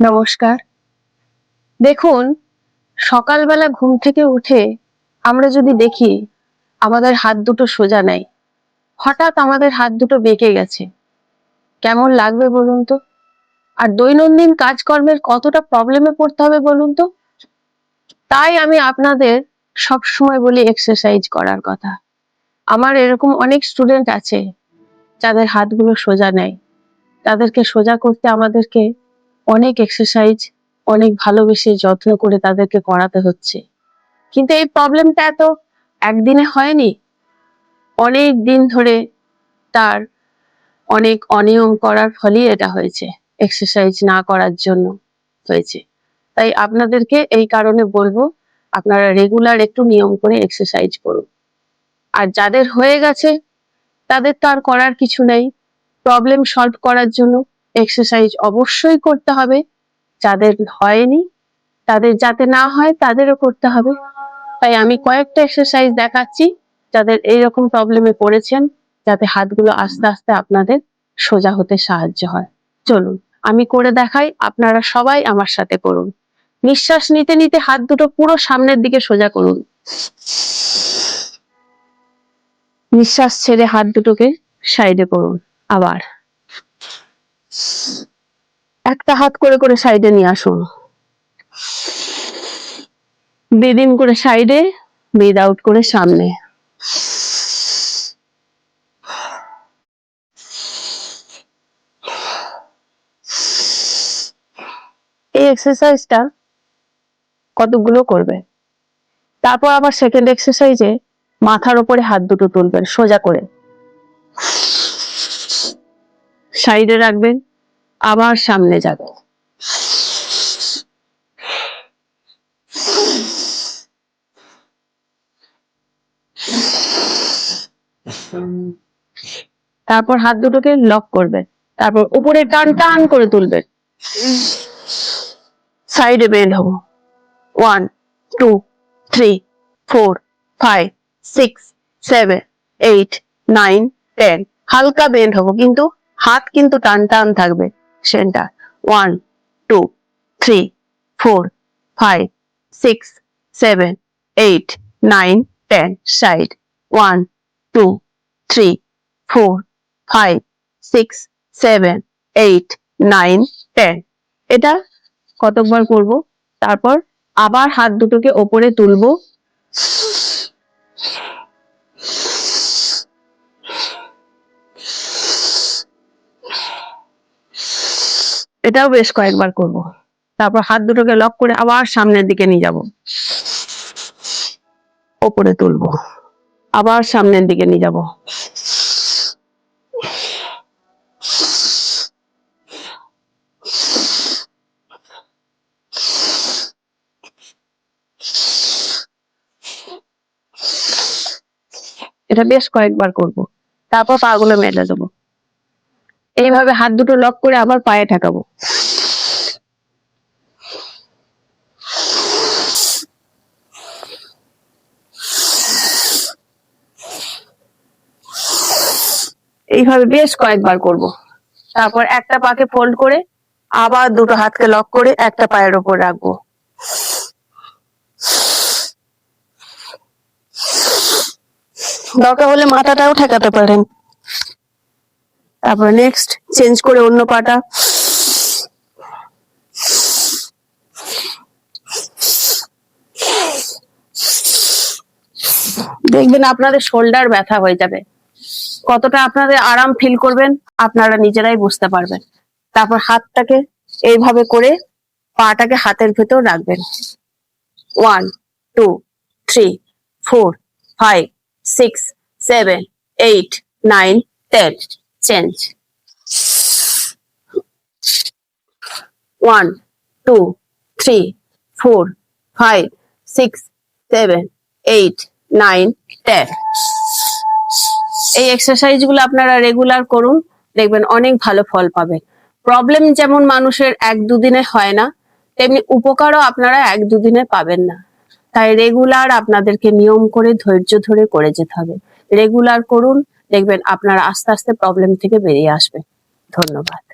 নমস্কার। দেখুন, সকালবেলা ঘুম থেকে উঠে আমরা যদি দেখি, আমাদের হাত দুটো সোজা নাই। হঠাৎ আমাদের হাত দুটো বেঁকে গেছে। কেমন লাগবে বলুন তো? আর দৈনন্দিন কাজকর্মের কতটা প্রবলেমে পড়তে হবে বলুন তো? তাই আমি আপনাদের সব সময় বলি এক্সারসাইজ করার কথা। আমার এরকম অনেক স্টুডেন্ট আছে, যাদের হাতগুলো সোজা নেই। তাদেরকে সোজা করতে আমাদেরকে অনেক এক্সারসাইজ অনেক ভালোবেসে যত্ন করে তাদেরকে করাতে হচ্ছে। কিন্তু এই প্রবলেমটা এত একদিনে হয়নি। অনেক দিন ধরে তার অনেক অনিয়ম করার ফলেই এটা হয়েছে এক্সারসাইজ না করার জন্য হয়েছে। তাই আপনাদেরকে এই কারণে বলব, আপনারা রেগুলার একটু নিয়ম করে এক্সারসাইজ করুন। আর যাদের হয়ে গেছে, তাদের তো আর করার কিছু নেই। প্রবলেম সলভ করার জন্য এক্সারসাইজ অবশ্যই করতে হবে। যাদের হয়নি, তাদের যাতে না হয়, তাদেরও করতে হবে। তাই আমি কয়েকটা এক্সারসাইজ দেখাচ্ছি, যাদের এইরকম প্রবলেমে পড়েছেন, যাতে হাতগুলো আস্তে আস্তে আপনাদের সোজা হতে সাহায্য হয়। চলুন, আমি করে দেখাই, আপনারা সবাই আমার সাথে করুন। নিঃশ্বাস নিতে নিতে হাত দুটো পুরো সামনের দিকে সোজা করুন। নিঃশ্বাস ছেড়ে হাত দুটোকে সাইডে করুন, আবার। একটা হাত করে করে সাইডে নিয়ে আসুন। ব্রিদ ইন করে সাইডে ব্রিদ আউট করে সামনে। এই এক্সারসাইজটা কতগুলো করবে? তারপর আবার সেকেন্ড এক্সারসাইজে মাথার উপরে হাত দুটো তুলবেন, সোজা করে। সাইডে রাখবেন, আবার সামনে যাবে তারপর হাত দুটোকে লক করবেন, তারপর উপরে টান টান করে তুলবেন। সাইডে বেন্ড হব one, two, three, four, five, six, seven, eight, nine, ten, হালকা বেন্ড হব কিন্তু হাত কিন্তু টান টান থাকবে, centre. One two three four five six seven eight nine ten side one two three four five six seven eight nine ten এটা কতবার করব? তারপর আবার হাত দুটোকে ওপরে তুলবো। এটাও বেশ কয়েকবার করব। তারপর হাত দুটোকে লক করে আবার সামনের দিকে নিয়ে যাব। ওপরে তুলবো। আবার সামনের দিকে নিয়ে যাব। এটা বেশ কয়েকবার করব। তারপর পাগুলো মেলে দেবো। এইভাবে হাত দুটো লক করে আবার পায়ে ঠেকাবো। এইভাবে বেশ কয়েকবার করব। তারপর একটা পাকে ফোল্ড করে আবার দুটো হাতকে লক করে একটা পায়ের ওপর রাখব। দরকার হলে মাথাটাও ঠেকাতে পারেন। তারপর নেক্সট চেঞ্জ করে অন্য পাটা। দেখবেন আপনাদের শোল্ডার ব্যথা হয়ে যাবে। কতটা আপনাদের আরাম ফিল করবেন, আপনারা নিজেরাই বুঝতে পারবেন। তারপর হাতটাকে এইভাবে করে পাটাকে হাতের ভেতর রাখবেন। One two three four five six seven eight nine ten change one two three four five six seven eight nine ten এই এক্সারসাইজগুলো আপনারা রেগুলার করুন, দেখবেন অনেক ভালো ফল পাবেন। প্রবলেম যেমন মানুষের এক দুদিনে হয় না, তেমনি উপকারও আপনারা এক দুদিনে পাবেন না। তাই রেগুলার আপনাদেরকে নিয়ম করে ধৈর্য ধরে করে যেতে হবে। রেগুলার করুন দেখবেন আপনার আস্তে আস্তে প্রবলেম থেকে বেরিয়ে আসবে। ধন্যবাদ।